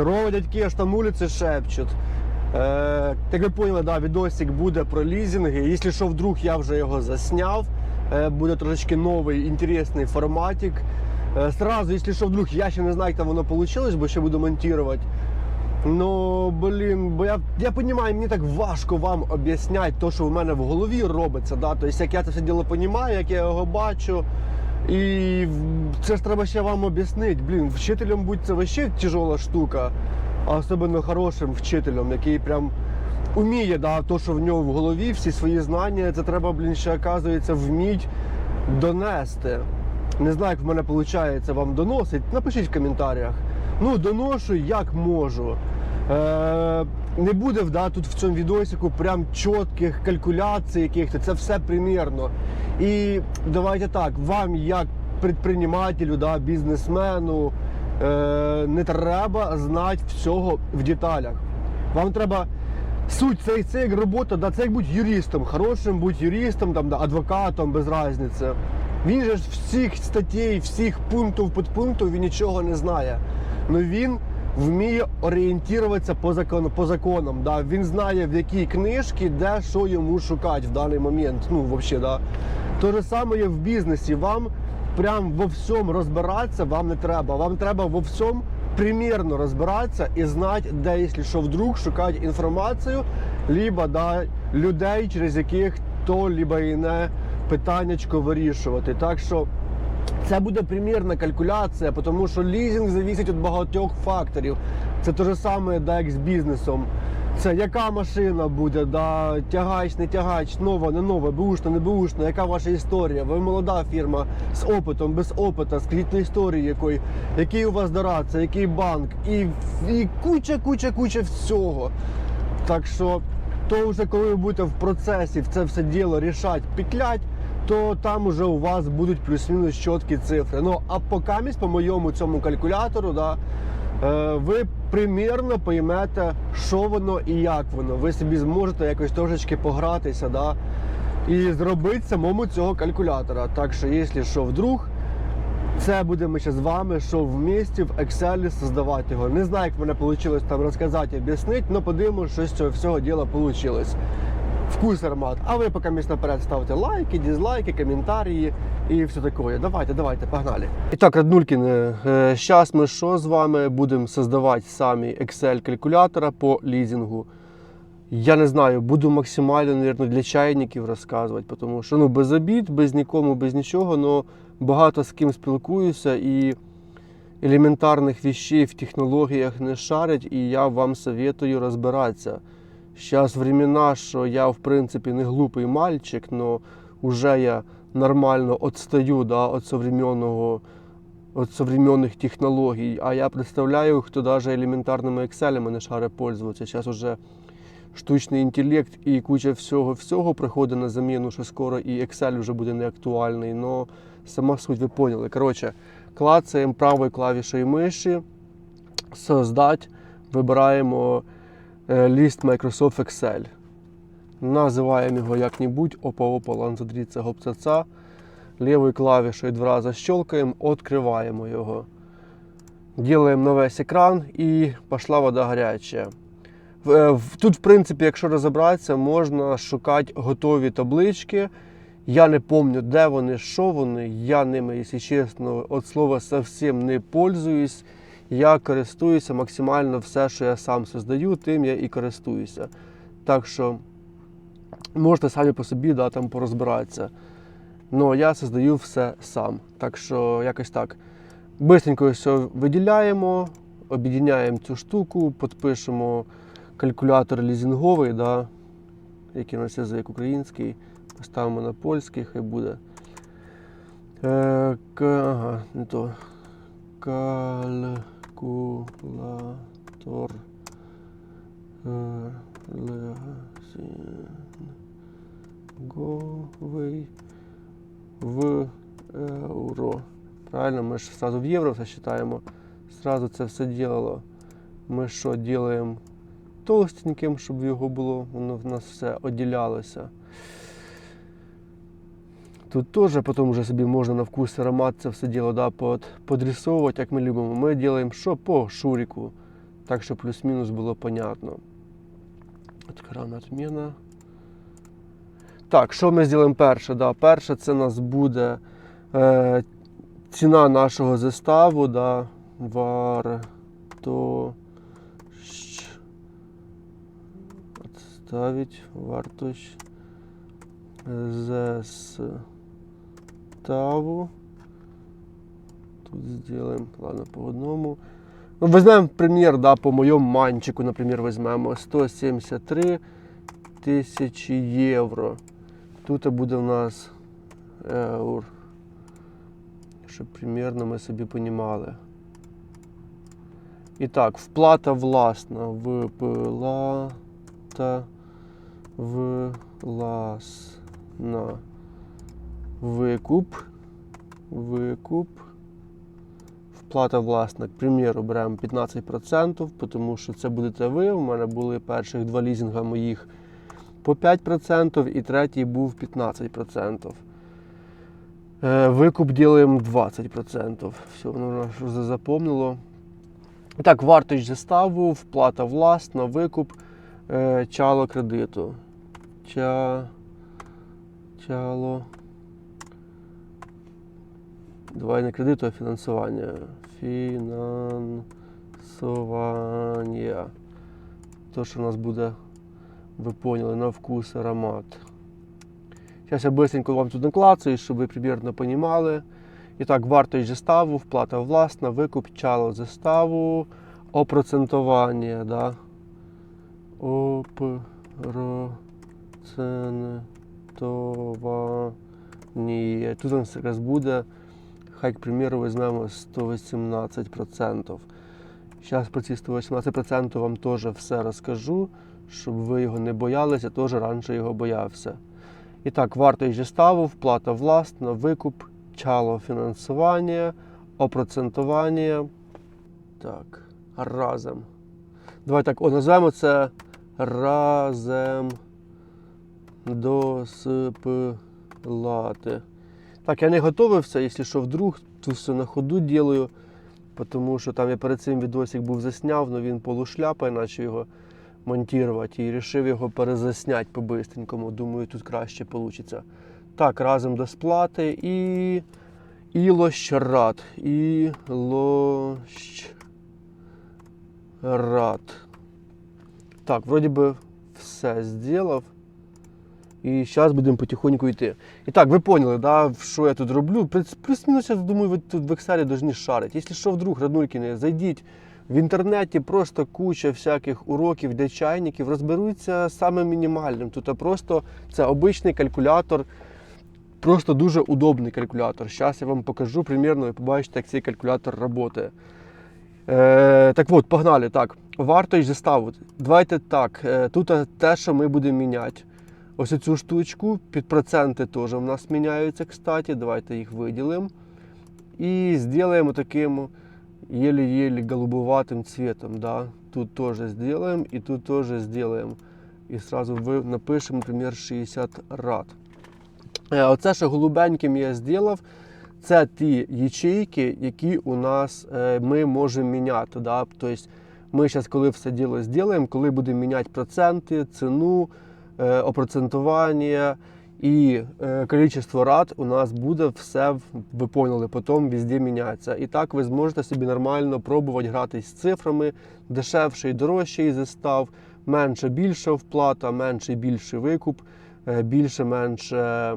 Здорово, дядьки, аж там вулиці шепчуть. Е, як ви поняли, да, відосик буде про лізинги. Якщо що, вдруг я вже його засняв, е, буде трошечки новий інтересний форматик. Е, сразу, якщо що, вдруг я ще не знаю, як там воно вийшло, бо ще буду монтувати. Ну, блін, бо я, я розумію, мені так важко вам об'ясняти те, що в мене в голові робиться. Да? Тобто, як я це все діло розумію, як я його бачу. І це ж треба ще вам об'яснити. Блін, вчителем будь це вообще тяжела штука, а особливо хорошим вчителем, який прям уміє, да, то, що в нього в голові, всі свої знання, це треба, блін, ще оказується, вміть донести. Не знаю, як в мене виходить вам доносить. Напишіть в коментарях. Ну, доношу як можу. Е, не буде да, тут в цьому відосику прям чітких калькуляцій якихось, це все примірно. І давайте так, вам як предпринимателю, да, бізнесмену, е, не треба знати всього в деталях. Вам треба суть це, це як робота, да, це як бути юристом, хорошим бути юристом, там, да, адвокатом, без різниці. Він же ж всіх статей, всіх пунктів, підпунктів він нічого не знає. Ну він вміє орієнтуватися по закону, по законам. Да? Він знає, в якій книжці, де що йому шукати в даний момент. Ну, взагалі, да. То же саме є в бізнесі. Вам прям во всьому розбиратися вам не треба. Вам треба во всьому примірно розбиратися і знати, де, якщо що, вдруг шукати інформацію, либо да, людей, через яких то, либо іне питаннячко вирішувати. Так що це буде примірна калькуляція, тому що лізинг залежить від багатьох факторів. Це те ж саме, да, як з бізнесом. Це яка машина буде, да, тягач, не тягач, нова, не нова, беушна, не беушна, яка ваша історія? Ви молода фірма з опитом, без опиту, скажіть на історії якої, який у вас дорадця, який банк, і, і куча, куча, куча всього. Так що, то вже коли ви будете в процесі в це все діло рішати, петлять, то там уже у вас будуть плюс-мінус чіткі цифри. Ну а покамість по моєму цьому калькулятору, да, ви примірно поймете, що воно і як воно. Ви собі зможете якось трошечки погратися, да, і зробити самому цього калькулятора. Так що, якщо що вдруг. Це будемо ще з вами, що в місті в Excel создавати його. Не знаю, як в мене вийшло там розказати, об'яснити, але подивимося, що з цього всього діла вийшло. Вкус аромат. А ви поки місць наперед ставте лайки, дизлайки, коментарі і все таке. Давайте, давайте, погнали. І так, Раднулькіни, зараз ми що з вами будемо создавати самі Excel-калькулятора по лізингу. Я не знаю, буду максимально, наверное, для чайників розказувати, тому що ну, без обід, без нікому, без нічого, але багато з ким спілкуюся і елементарних вещей в технологіях не шарять, і я вам советую розбиратися. Зараз времена, що я, в принципі, не глупий мальчик, але вже я нормально відстаю да, від современного от современних технологій. А я представляю, хто навіть елементарними Excel не шаре пользуватися. Зараз уже штучний інтелект і куча всього всього приходить на заміну, що скоро і Excel вже буде не актуальний. Но сама суть ви поняли. Коротше, клацаємо правою клавішою миші, создать, вибираємо ліст Microsoft Excel. Називаємо його як-небудь, опа-опа, ланзадріться гопцаца. Лівою клавішою два рази щелкаємо, відкриваємо його. Ділаємо на весь екран і пішла вода гаряча. Е, Тут, в принципі, якщо розібратися, можна шукати готові таблички. Я не пам'ятаю, де вони, що вони. Я ними, якщо чесно, від слова зовсім не пользуюсь. Я користуюся максимально все, що я сам создаю, тим я і користуюся. Так що можете самі по собі да, там порозбиратися. Ну, я создаю все сам. Так що якось так. Бистренько все виділяємо, об'єднаємо цю штуку, підпишемо калькулятор лізинговий, да, який у нас язик український, поставимо на польський, хай буде. Е, ага, не то. Калькулятор. Е, в євро. Правильно, ми ж сразу в євро все считаємо. Сразу це все ділало. Ми що ділаємо толстеньким, щоб його було, воно в нас все оділялося. Тут теж потім вже собі можна на вкус аромат це все діло да, под, подрисовувати, як ми любимо. Ми робимо що по шуріку. Так що плюс-мінус було понятно. От крана отміна. Так, що ми зробимо перше? Да, перше це у нас буде е, ціна нашого заставу, да, варто отставить вартость заставу. Тут сделаем, ладно, по одному. Ну, візьмемо примір, да, по моєму манчику, наприклад, візьмемо 173 тисячі євро. Тут буде у нас eur. Щоб примірно ми собі понімали. І так, вплата власна. Вплата власна. Викуп. Викуп. Вплата власна, к примеру, беремо 15%, тому що це будете ви. У мене були перших два лізінга моїх по 5% і третій був 15%. Е, Викуп ділимо 20%. Все, воно вже запомнило. Так, вартість заставу, вплата власна, викуп, е, чало кредиту. Ча... Чало. Давай не кредиту, а фінансування. Фінансування. То, що у нас буде, ви поняли, на вкус аромат. Зараз я быстренько вам тут наклацаю, щоб ви примірно розуміли. І так, вартість заставу, вплата власна, викуп, чало заставу, опроцентування. Да? Опроцентування. Тут у нас якраз буде, хай, к примеру, візьмемо 118%. Зараз про ці 118% вам теж все розкажу, щоб ви його не боялися, теж раніше його боявся. І так, вартість заставу, вплата власна, викуп, чало фінансування, опроцентування. Так, разом. Давай так, о, назвемо це разом до сплати. Так, я не готовився, якщо що, вдруг, тут все на ходу ділаю, тому що там я перед цим відосик був засняв, але він полушляпає, наче його монтувати і вирішив його перезасняти по-бистренькому. Думаю, тут краще вийде. Так, разом до сплати і. Ілощрад. Ілощрад. Так, вроді би все зробив. І зараз будемо потихоньку йти. І так, ви поняли, да, що я тут роблю. Плюс- Плюс-мінус, я думаю, ви тут в Excel повинні шарити. Якщо що, вдруг, Раднулькіни, зайдіть в інтернеті, просто куча всяких уроків для чайників, розберуться саме мінімальним. Тут просто це обичний калькулятор, просто дуже удобний калькулятор. Зараз я вам покажу примірно, і побачите, як цей калькулятор працює. Е, так от, погнали. Так, вартість заставу. Давайте так. е, Тут те, що ми будемо міняти. Ось цю штучку, під проценти теж в нас міняються, кстати. Давайте їх виділимо. І зробимо таким еле-еле голубоватым цветом. Да? Тут тоже сделаем и тут тоже сделаем. І ви- напишемо, наприклад, 60 рад. Е, Оце, що голубеньким я зробив, це ті ячейки, які у нас е, ми можемо міняти. Да? Тобто ми зараз, коли все діло зробимо, коли будемо міняти проценти, ціну, опроцентування і е, кількість рад у нас буде все, ви поняли, потім везде міняться. І так ви зможете собі нормально пробувати грати з цифрами, дешевший, дорожчий застав, менше більша вплата, менше більший викуп, е, більше менше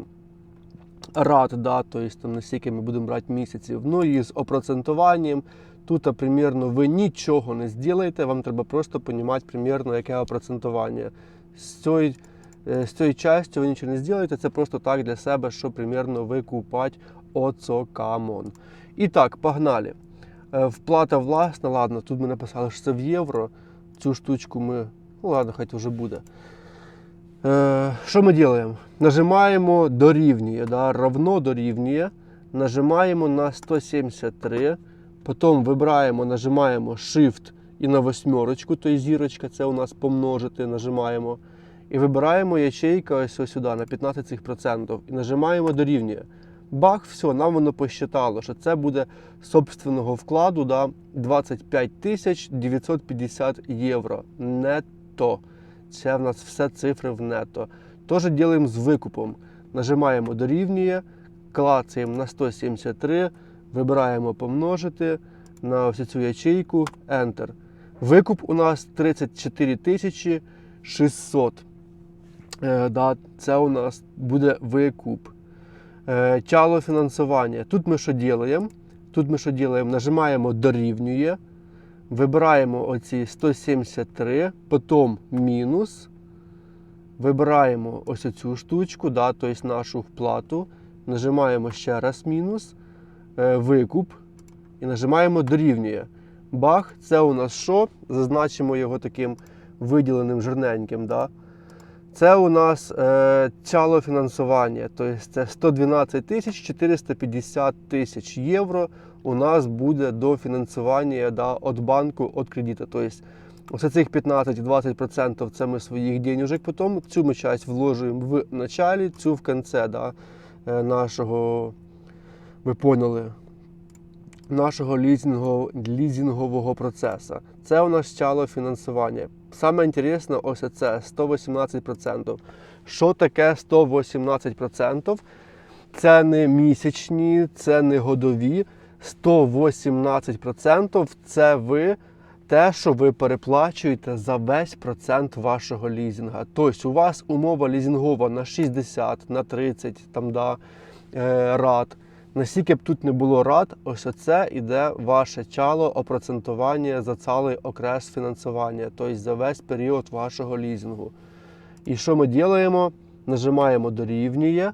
рад, да, тобто там настільки ми будемо брати місяців. Ну і з опроцентуванням. Тут, примірно, ви нічого не зробите, вам треба просто розуміти, примірно, яке опроцентування. З цієї, е, з цією частю ви нічого не зробите, це просто так для себе, щоб примірно викупати оцокамон. І так, погнали. Е, Вплата власна, ладно, тут ми написали, що це в євро. Цю штучку ми. Ну ладно, хай вже буде. Е, Що ми робимо? Нажимаємо дорівнює, да, равно дорівнює. Нажимаємо на 173. Потім вибираємо, нажимаємо Shift і на восьмерочку, тобто зірочка, це у нас помножити, нажимаємо. І вибираємо ячейка ось, ось сюди на 15 цих процентів. І нажимаємо дорівнює. Бах, все, нам воно посчитало, що це буде собственного вкладу да, 25 тисяч 950 євро. Нетто. Це в нас все цифри в нетто. Теж ділимо з викупом. Нажимаємо дорівнює, клацаємо на 173, вибираємо помножити на ось цю ячейку Enter. Викуп у нас 34 тисячі 600. Е, да, це у нас буде викуп. Е, Чало фінансування. Тут ми що робимо? Тут ми що робимо? Нажимаємо дорівнює, вибираємо оці 173, потім мінус. Вибираємо ось цю штучку, да, тобто нашу вплату. Нажимаємо ще раз мінус, е, викуп і нажимаємо дорівнює. Бах, це у нас що? Зазначимо його таким виділеним жирненьким. Да? Це у нас е, чало фінансування, тобто це 112 тисяч 450 тисяч євро у нас буде до фінансування да, від банку, від кредиту. Тобто Ось цих 15-20% це ми своїх денежок потім. Цю ми часть вложуємо в началі, цю в кінці да, е, нашого, ви поняли, нашого лізингового, лізингового процесу. Це у нас чало фінансування. Саме інтересне ось це 118%. Що таке 118%? Це не місячні, це не годові. 118% це ви те, що ви переплачуєте за весь процент вашого лізінга. Тобто у вас умова лізінгова на 60, на 30 там, да, е, рад. Наскільки б тут не було рад, ось оце іде ваше чало опроцентування за цілий окрес фінансування, тобто за весь період вашого лізінгу. І що ми робимо? Нажимаємо дорівнює,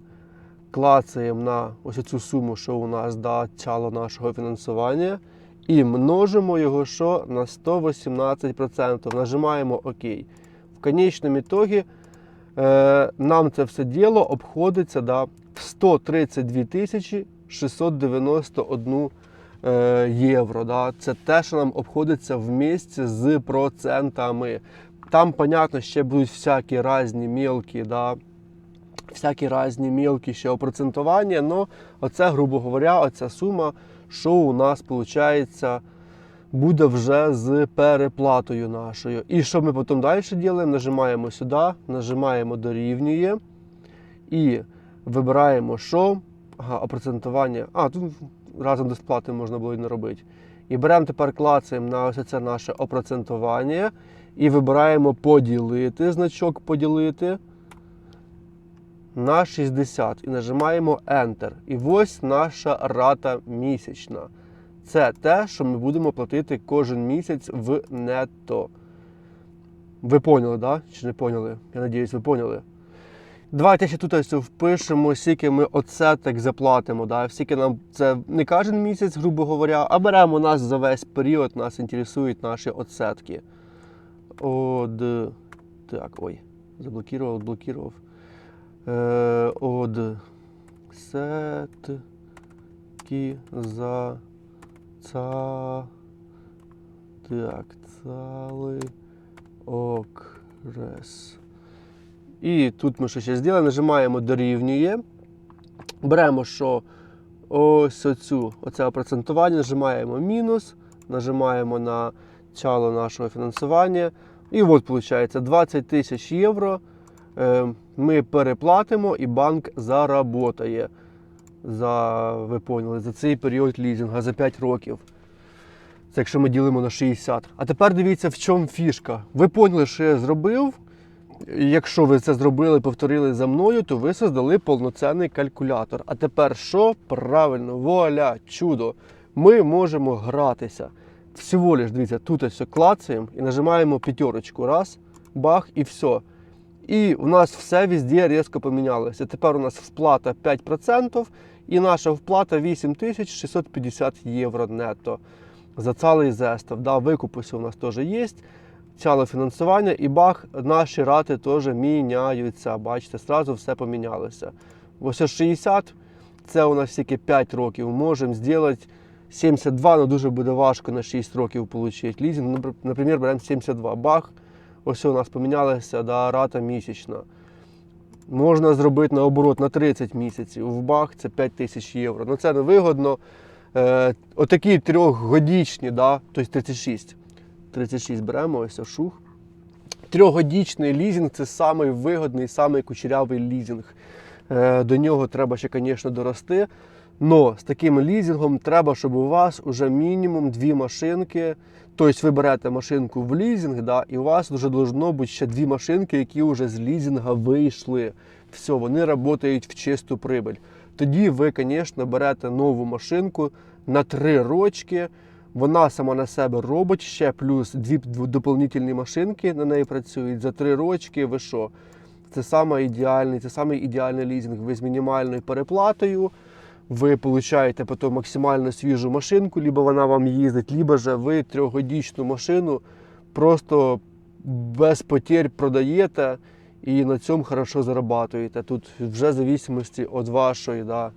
клацаємо на ось цю суму, що у нас да, чало нашого фінансування. І множимо його що на 118%. Нажимаємо ОК. В конечному ітогі е, нам це все діло обходиться да, в 132 тисячі 691 е, євро. Да. Це те, що нам обходиться в місці з процентами. Там, понятно, ще будуть всякі різні мілкі, да, всякі різні мілкі ще опроцентування, але оце, грубо говоря, оця сума що у нас виходить, буде вже з переплатою нашою. І що ми потім далі робимо? Нажимаємо сюди, нажимаємо дорівнює і вибираємо, що ага, опроцентування. А, тут разом до сплати можна було і не робити. І беремо тепер клацаємо на ось це наше опроцентування і вибираємо поділити значок поділити на 60 і нажимаємо Enter. І ось наша рата місячна. Це те, що ми будемо платити кожен місяць в нетто. Ви поняли, да? Чи не поняли? Я надіюсь, ви поняли. Давайте ще тут ось впишемо, скільки ми оцеток заплатимо. Да? Скільки нам це не кожен місяць, грубо говоря, а беремо нас за весь період, нас інтересують наші оцетки. От. Так, ой, заблокував, блокував. Е, Од сетки за ца так, цалий окрес. І тут ми що ще зробили, нажимаємо дорівнює. Беремо, що ось оцю, оце опроцентування, нажимаємо мінус, нажимаємо на чало нашого фінансування. І от виходить 20 тисяч євро. Е, ми переплатимо і банк заработає за, ви поняли, за цей період лізінга, за 5 років. Це якщо ми ділимо на 60. А тепер дивіться, в чому фішка. Ви поняли, що я зробив. Якщо ви це зробили, повторили за мною, то ви создали повноцінний калькулятор. А тепер що? Правильно, вуаля, чудо! Ми можемо гратися. Всього лиш, дивіться, тут ось клацаємо і нажимаємо п'ятерочку. Раз, бах, і все. І у нас все везде різко помінялося. Тепер у нас сплата 5% і наша вплата 8650 євро нетто за цілий зестав. Да, викупи у нас теж є. Цяло фінансування і бах, наші рати теж міняються. Бачите, одразу все помінялося. Ось 60 це у нас тільки 5 років. Можемо зробити 72, але дуже буде важко на 6 років отримати лізинг. Наприклад, беремо 72 бах. Ось у нас помінялася да, рата місячна. Можна зробити наоборот на 30 місяців. В бах це 5 тисяч євро. Ну це невигодно. Е, отакі трьохгодічні, да, тобто 36. 36 беремо, ось шух. Трьохгодічний лізинг це самий вигодний, самий кучерявий лізинг. Е, До нього треба ще, звісно, дорости. Но з таким лізингом треба, щоб у вас вже мінімум дві машинки. Тобто ви берете машинку в лізинг, да, і у вас вже должно бути ще дві машинки, які вже з лізинга вийшли. Все, вони працюють в чисту прибиль. Тоді ви, звісно, берете нову машинку на три рочки. Вона сама на себе робить ще плюс дві доповнительні машинки на неї працюють за три рочки. Ви що? Це саме ідеальний, це саме ідеальний лізинг. Ви з мінімальною переплатою. Ви получаєте потім максимально свіжу машинку, либо вона вам їздить, либо же ви трьохгодічну машину просто без потерь продаєте і на цьому хорошо зарабатуєте. Тут вже в зависимості від вашої, да,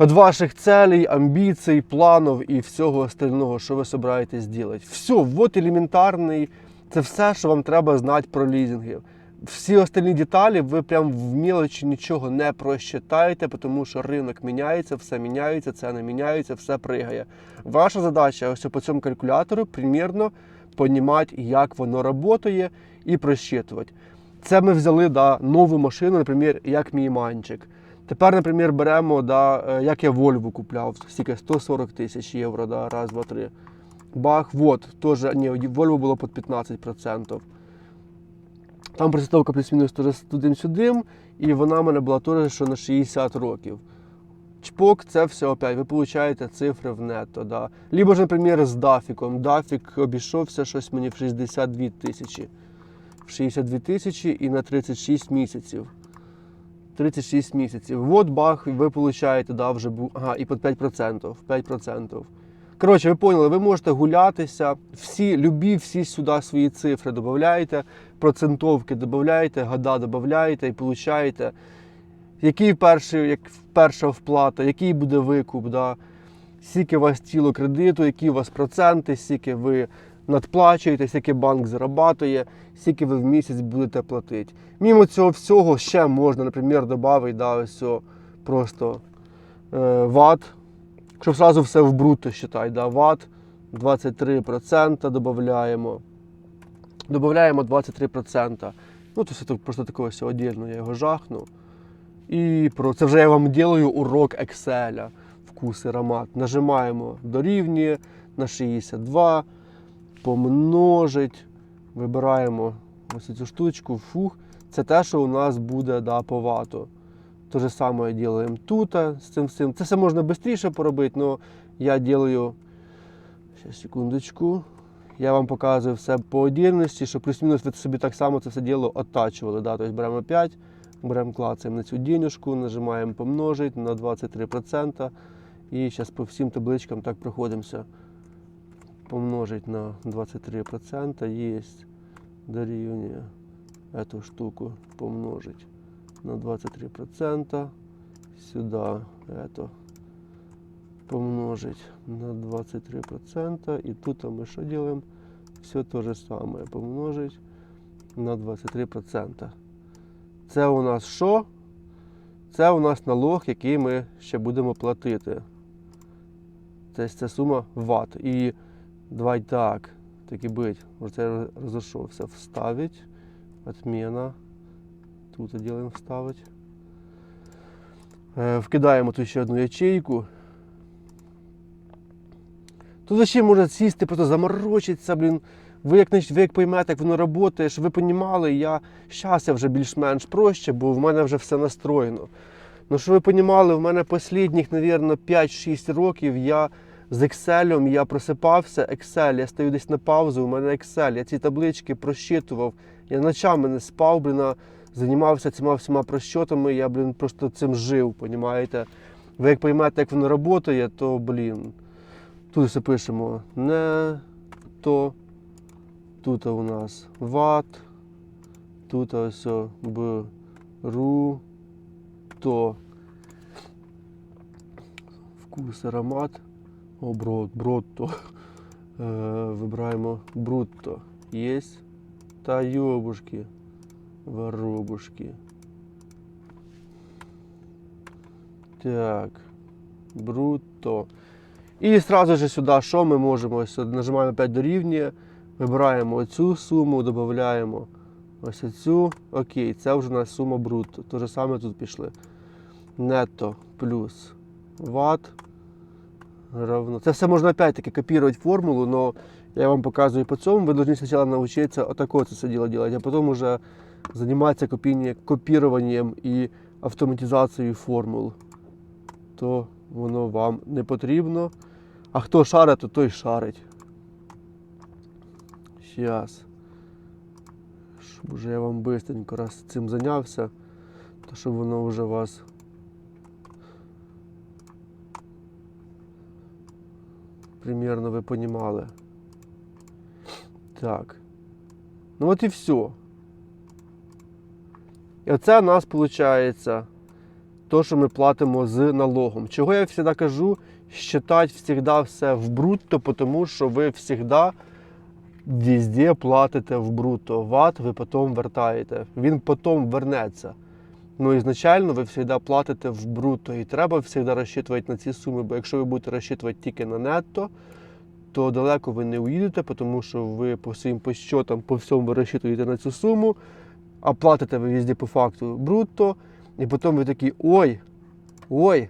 від ваших целей, амбіцій, планів і всього остального, що ви собираєтесь робити. Все, от елементарний, це все, що вам треба знати про лізинги. Всі остальні деталі ви прям в мілочі нічого не просчитаєте, тому що ринок міняється, все міняється, ціни міняються, все пригає. Ваша задача ось по цьому калькулятору примірно понімати, як воно працює і просчитувати. Це ми взяли да, нову машину, наприклад, як мій манчик. Тепер, наприклад, беремо, да, е, як я Volvo купляв, стільки 140 тисяч євро, да, раз, два, три. Бах, вот, теж, ні, Volvo було під 15%. Там процентовка плюс-мінус туди-сюди, і вона в мене була теж що на 60 років. Чпок, це все опять. Ви получаєте цифри в нетто. Да. Либо ж, наприклад, з Дафіком. Дафік обійшовся щось мені в 62 тисячі. В 62 тисячі і на 36 місяців. 36 місяців. От бах, ви получаєте, да, вже ага, і під 5%. 5%. Коротше, ви поняли, ви можете гулятися, всі, любі всі сюди свої цифри додаєте, процентовки додаєте, года додаєте і получаєте, який перший, як перша вплата, який буде викуп, да, скільки у вас тіло кредиту, які у вас проценти, скільки ви надплачуєте, скільки банк зарабатує, скільки ви в місяць будете платити. Мімо цього всього ще можна, наприклад, додати да, ось просто е, ват, щоб сразу все в бруто считай, да, ват 23% додаємо. Додаємо 23%. Ну, то це просто такого все отдельно, я його жахну. І про це вже я вам ділаю урок Excel. Вкус і аромат. Нажимаємо дорівнює на 62, помножить. Вибираємо ось цю штучку, фух. Це те, що у нас буде да, по вату. Те же саме робимо тут з цим всім. Це все можна швидше поробити, але я роблю. Ще секундочку. Я вам показую все по отдельності, щоб плюс-мінус ви собі так само це все діло оттачували. Да? Тобто беремо 5, беремо клацаємо на цю денежку, нажимаємо помножить на 23%. І зараз по всім табличкам так проходимося Помножить на 23% є дорівнює эту штуку помножить на 23%. Сюда это помножить на 23%. И тут мы что делаем? Все то же самое. Помножить на 23%. Це у нас що? Це у нас налог, який ми ще будемо платити. Тобто це сума ват. І давай так, так і бить. Оце розійшовся. Вставить. Отмена. Тут делаем вставить. Е, Вкидаємо тут ще одну ячейку. Тут ще може сісти, просто заморочитися, блін. Ви як, ви як поймете, як воно працює, щоб ви розуміли, я зараз я вже більш-менш проще, бо в мене вже все настроєно. Ну, щоб ви розуміли, в мене останніх, мабуть, 5-6 років я з Excel я просипався, Excel, я стою десь на паузу, у мене Excel, я ці таблички просчитував, я ночами не спав, блін, займався цими всіма просчетами, я, блін, просто цим жив, понімаєте? Ви як поймете, як воно працює, то, блін, тут все пишемо не то, тут у нас ват, тут ось о, беру то. Вкус, аромат. О, брод, брутто. Е, Вибираємо брутто. Єсть. Та йобушки. Воробушки. Так. Бруто. І одразу же сюди, що ми можемо? Ось нажимаємо 5 дорівнює, вибираємо оцю суму, додаємо ось цю. Окей, це вже у нас сума бруто. Те же саме тут пішли. Нетто плюс ват равно. Це все можна опять-таки копірувати формулу, но я вам показую по цьому. Ви повинні спочатку навчитися отако це все діло робити, а потім уже займатися копіруванням і автоматизацією формул. То воно вам не потрібно. А хто шарить, то той шарить. Щас. Щоб уже я вам бистренько раз цим зайнявся, то щоб воно вже вас. Примерно ви понімали. Так. Ну от і все. І оце у нас виходить то, що ми платимо з налогом. Чого я завжди кажу, считать завжди все в брутто, тому що ви завжди везде платите в брутто. Ват ви потім вертаєте. Він потім вернеться. Ну, ізначально ви завжди платите в брутто. І треба завжди розчитувати на ці суми, бо якщо ви будете розчитувати тільки на нетто, то далеко ви не уїдете, тому що ви по своїм посчетам, по всьому ви розчитуєте на цю суму, а платите ви везде по факту брутто, і потім ви такі, ой, ой,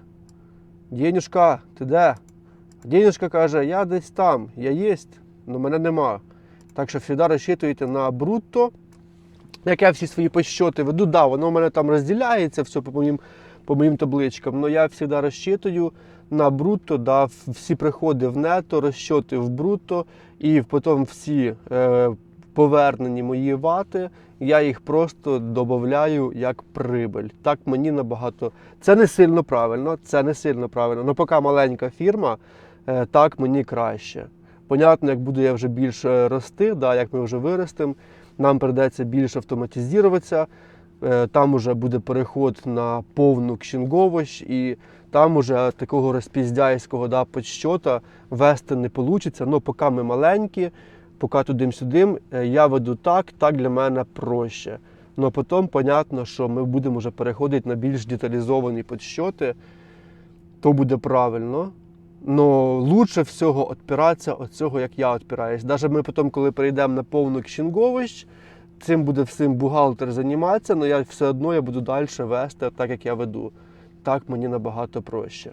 денюшка, ти де? Денюшка каже, я десь там, я єсть, але мене нема. Так що завжди розчитуєте на брутто. Як я всі свої посчоти веду, да, воно в мене там розділяється все по моїм, по моїм табличкам, але я завжди розчитую на брутто, да, всі приходи в нето, розчоти в брутто, і потім всі е, повернені мої вати, я їх просто додаю як прибиль. Так мені набагато. Це не сильно правильно, це не сильно правильно. Ну, поки маленька фірма, е, так мені краще. Понятно, як буду я вже більше рости, да, як ми вже виростемо, нам прийдеться більше автоматизуватися. Е, Там вже буде переход на повну кшінговощ, і там уже такого розпіздяйського да, подсчота вести не вийде. Ну, поки ми маленькі, поки туди-сюди, я веду так, так для мене проще. Ну, потім, понятно, що ми будемо вже переходити на більш деталізовані подсчоти, то буде правильно. Но лучше всього відпиратися від цього, як я відпираюсь. Навіть ми потім, коли перейдемо на повну кшінговощ, цим буде всім бухгалтер займатися, але я все одно я буду далі вести так, як я веду. Так мені набагато проще.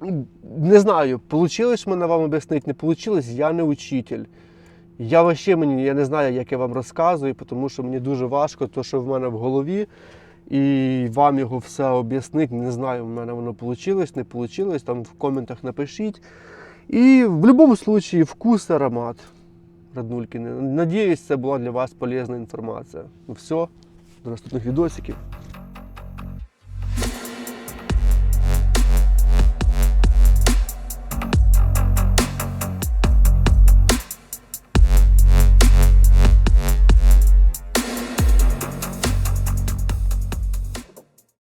Ну, Не знаю, вийшло мене вам об'яснити, не вийшло, я не учитель. Я вообще мені я не знаю, як я вам розказую, тому що мені дуже важко, то, що в мене в голові, і вам його все об'яснити. Не знаю, в мене воно вийшло, не вийшло. Там в коментах напишіть. І в будь-якому випадку вкус, аромат. Раднулькіни. Надіюсь, це була для вас полезна інформація. Ну все, до наступних відосиків.